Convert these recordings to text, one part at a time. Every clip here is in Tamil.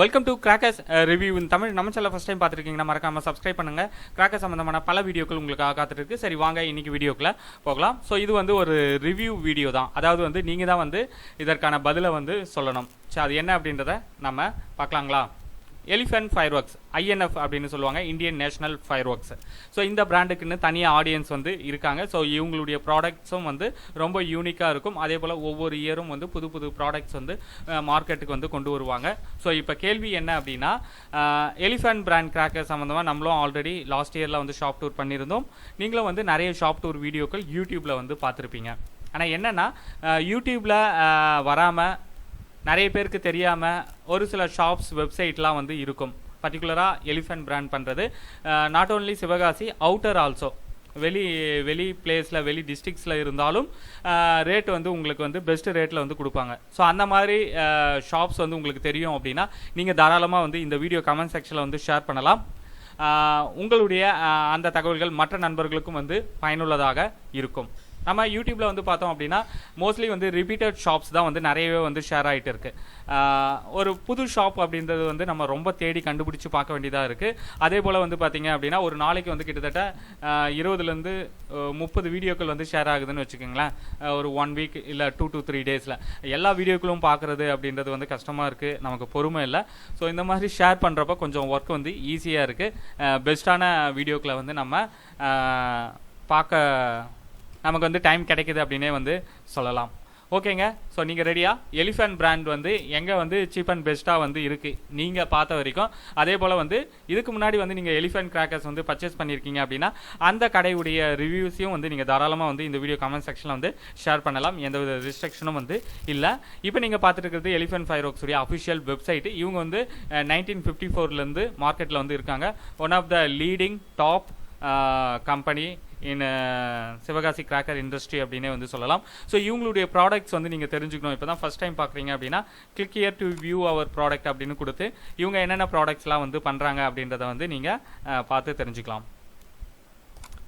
Welcome to crackers review in Tamil நம்ம சேனல் ஃபஸ்ட் டைம் பார்த்துருக்கீங்கன்னா மறக்காமல் சப்ஸ்கிரைப் பண்ணுங்கள் கிராக்கர் சம்பந்தமான பல வீடியோக்கள் உங்களுக்காக காத்துட்டுருக்கு சரி வாங்க இன்னைக்கு வீடியோக்குள்ள போகலாம். ஸோ இது வந்து ஒரு ரிவ்யூ வீடியோ தான். அதாவது வந்து நீங்கள் தான் வந்து இதற்கான பதிலை வந்து சொல்லணும். ஸோ அது என்ன அப்படின்றத நம்ம பார்க்கலாங்களா? எலிஃபென்ட் ஃபயர் ஒர்க்ஸ் ஐஎன்எஃப் அப்படின்னு சொல்லுவாங்க Indian national fire works so இந்த பிராண்டுக்குன்னு தனியாக ஆடியன்ஸ் வந்து இருக்காங்க. ஸோ இவங்களுடைய ப்ராடக்ட்ஸும் வந்து ரொம்ப யூனிக்காக இருக்கும். அதே போல் ஒவ்வொரு இயரும் வந்து புது புது ப்ராடக்ட்ஸ் வந்து மார்க்கெட்டுக்கு வந்து கொண்டு வருவாங்க. ஸோ இப்போ கேள்வி என்ன அப்படின்னா எலிஃபென்ட் பிராண்ட் கிராக்கர் சம்மந்தமாக நம்மளும் ஆல்ரெடி லாஸ்ட் இயரில் வந்து ஷாப் டூர் பண்ணியிருந்தோம். நீங்களும் வந்து நிறைய ஷாப் டூர் வீடியோக்கள் யூடியூப்பில் வந்து பார்த்துருப்பீங்க. ஆனால் என்னென்னா யூடியூப்பில் வராமல் நிறைய பேருக்கு தெரியாமல் ஒரு சில ஷாப்ஸ் வெப்சைட்லாம் வந்து இருக்கும். பர்டிகுலராக எலிஃபென்ட் பிராண்ட் பண்ணுறது not only Sivakasi outer also வெளி வெளி பிளேஸில் வெளி டிஸ்ட்ரிக்ஸில் இருந்தாலும் ரேட் வந்து உங்களுக்கு வந்து பெஸ்ட் ரேட்டில் வந்து கொடுப்பாங்க. ஸோ அந்த மாதிரி ஷாப்ஸ் வந்து உங்களுக்கு தெரியும் அப்படின்னா நீங்கள் தாராளமாக வந்து இந்த வீடியோ கமெண்ட் செக்ஷனில் வந்து ஷேர் பண்ணலாம். உங்களுடைய அந்த தகவல்கள் மற்ற நண்பர்களுக்கும் வந்து பயனுள்ளதாக இருக்கும். நம்ம யூடியூப்பில் வந்து பார்த்தோம் அப்படின்னா மோஸ்ட்லி வந்து ரிப்பீட்டட் ஷாப்ஸ் தான் வந்து நிறையவே வந்து ஷேர் ஆகிட்டு இருக்கு. ஒரு புது ஷாப் அப்படின்றது வந்து நம்ம ரொம்ப தேடி கண்டுபிடிச்சி பார்க்க வேண்டியதாக இருக்குது அதே போல் வந்து பார்த்தீங்க அப்படின்னா ஒரு நாளைக்கு வந்து கிட்டத்தட்ட இருபதுலேருந்து முப்பது வீடியோக்கள் வந்து ஷேர் ஆகுதுன்னு வச்சுக்கோங்களேன். ஒரு ஒன் வீக் இல்லை டூ டூ த்ரீ டேஸில் எல்லா வீடியோக்களும் பார்க்குறது அப்படின்றது வந்து கஷ்டமாக இருக்குது நமக்கு பொறுமை இல்லை. ஸோ இந்த மாதிரி ஷேர் பண்ணுறப்ப கொஞ்சம் ஒர்க் வந்து ஈஸியாக இருக்குது பெஸ்ட்டான வீடியோக்களை வந்து நம்ம பார்க்க நமக்கு வந்து டைம் கிடைக்குது அப்படின்னே வந்து சொல்லலாம். ஓகேங்க. ஸோ நீங்கள் ரெடியா எலிஃபென்ட் பிராண்ட் வந்து எங்கே வந்து சீப் அண்ட் பெஸ்ட்டாக வந்து இருக்குது நீங்கள் பார்த்த வரைக்கும். அதே போல் வந்து இதுக்கு முன்னாடி வந்து நீங்கள் எலிஃபென்ட் கிராக்கர்ஸ் வந்து பர்ச்சேஸ் பண்ணியிருக்கீங்க அப்படின்னா அந்த கடையுடைய ரிவ்யூஸையும் வந்து நீங்கள் தாராளமாக வந்து இந்த வீடியோ கமெண்ட் செக்ஷனில் வந்து ஷேர் பண்ணலாம். எந்த வித ரிஸ்ட்ரிக்ஷனும் வந்து இல்லை. இப்போ நீங்கள் பார்த்துட்டு இருக்கிறது எலிஃபென்ட் ஃபயர் ஒர்க்ஸுடைய அஃபிஷியல் வெப்சைட் இவங்க வந்து நைன்டீன் ஃபிஃப்டி ஃபோர்லேருந்து மார்க்கெட்டில் வந்து இருக்காங்க. One of the leading top company in Sivakasi cracker industry அப்படின்னே வந்து சொல்லலாம். ஸோ இவங்களுடைய ப்ராடக்ட்ஸ் வந்து நீங்கள் தெரிஞ்சுக்கணும். இப்போ தான் ஃபஸ்ட் டைம் பார்க்குறீங்க அப்படின்னா click here to view our product அப்படின்னு கொடுத்து இவங்க என்னென்ன ப்ராடக்ட்ஸ்லாம் வந்து பண்ணுறாங்க அப்படின்றத வந்து நீங்கள் பார்த்து தெரிஞ்சுக்கலாம்.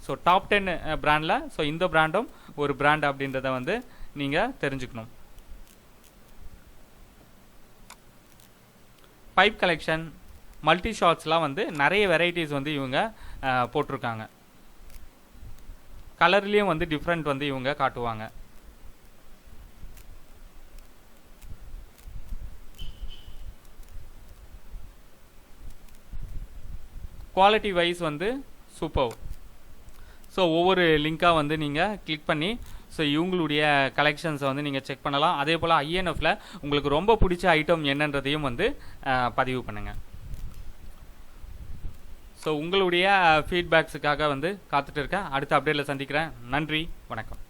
ஸோ டாப் டென் பிராண்டில் ஸோ இந்த பிராண்டும் ஒரு பிராண்ட் அப்படின்றத வந்து நீங்கள் தெரிஞ்சுக்கணும். பைப் கலெக்ஷன் மல்டி ஷார்ட்ஸ்லாம் வந்து நிறைய வெரைட்டிஸ் வந்து இவங்க போட்டிருக்காங்க. கலர்லேயும் வந்து டிஃப்ரெண்ட் வந்து இவங்க காட்டுவாங்க. குவாலிட்டி வைஸ் வந்து சூப்பர் ஸோ ஒவ்வொரு லிங்காக வந்து நீங்கள் கிளிக் பண்ணி ஸோ இவங்களுடைய கலெக்ஷன்ஸை வந்து நீங்கள் செக் பண்ணலாம். அதே போல் ஐஎன்எஃப்ல உங்களுக்கு ரொம்ப பிடிச்ச ஐட்டம் என்னன்றதையும் வந்து பதிவு பண்ணுங்கள் ஸோ உங்களுடைய ஃபீட்பேக்ஸுக்காக வந்து காத்துட்டு இருக்கேன். அடுத்த அப்டேட்டில் சந்திக்கிறேன். நன்றி. வணக்கம்.